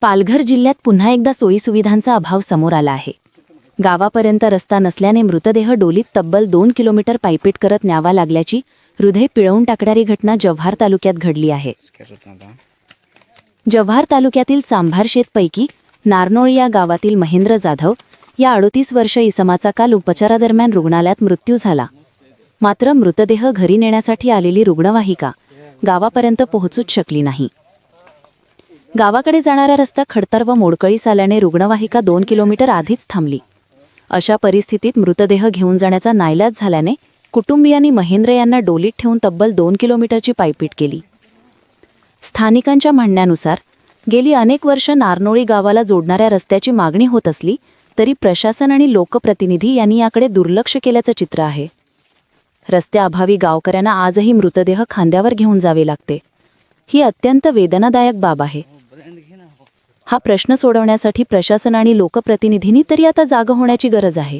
पालघर जिल्ह्यात पुन्हा एकदा सोयीसुविधांचा अभाव समोर आला आहे. गावापर्यंत रस्ता नसल्याने मृतदेह डोलीत तब्बल दोन किलोमीटर पायपीट करत न्यावा लागल्याची हृदय पिळवून टाकणारी घटना जव्हार तालुक्यात घडली आहे. जव्हार तालुक्यातील सांभार शेतपैकी नारनोळी या गावातील महेंद्र जाधव या अडोतीस वर्ष इसमाचा काल उपचारादरम्यान रुग्णालयात मृत्यू झाला. मात्र मृतदेह घरी नेण्यासाठी आलेली रुग्णवाहिका गावापर्यंत पोहोचूच शकली नाही. गावाकडे जाणारा रस्ता खडतर व मोडकळीस आल्याने रुग्णवाहिका दोन किलोमीटर आधीच थांबली. अशा परिस्थितीत मृतदेह घेऊन जाण्याचा नाईलाज झाल्याने कुटुंबियांनी महेंद्र यांना डोलीत ठेवून तब्बल दोन किलोमीटरची पायपीट केली. स्थानिकांच्या म्हणण्यानुसार गेली अनेक वर्ष नारनोळी गावाला जोडणाऱ्या रस्त्याची मागणी होत असली तरी प्रशासन आणि लोकप्रतिनिधी यांनी याकडे दुर्लक्ष केल्याचं चित्र आहे. रस्त्याअभावी गावकऱ्यांना आजही मृतदेह खांद्यावर घेऊन जावे लागते. ही अत्यंत वेदनादायक बाब आहे. हा प्रश्न सोडवण्यासाठी प्रशासन आणि लोकप्रतिनिधींनी तरी आता जागं होण्याची गरज आहे.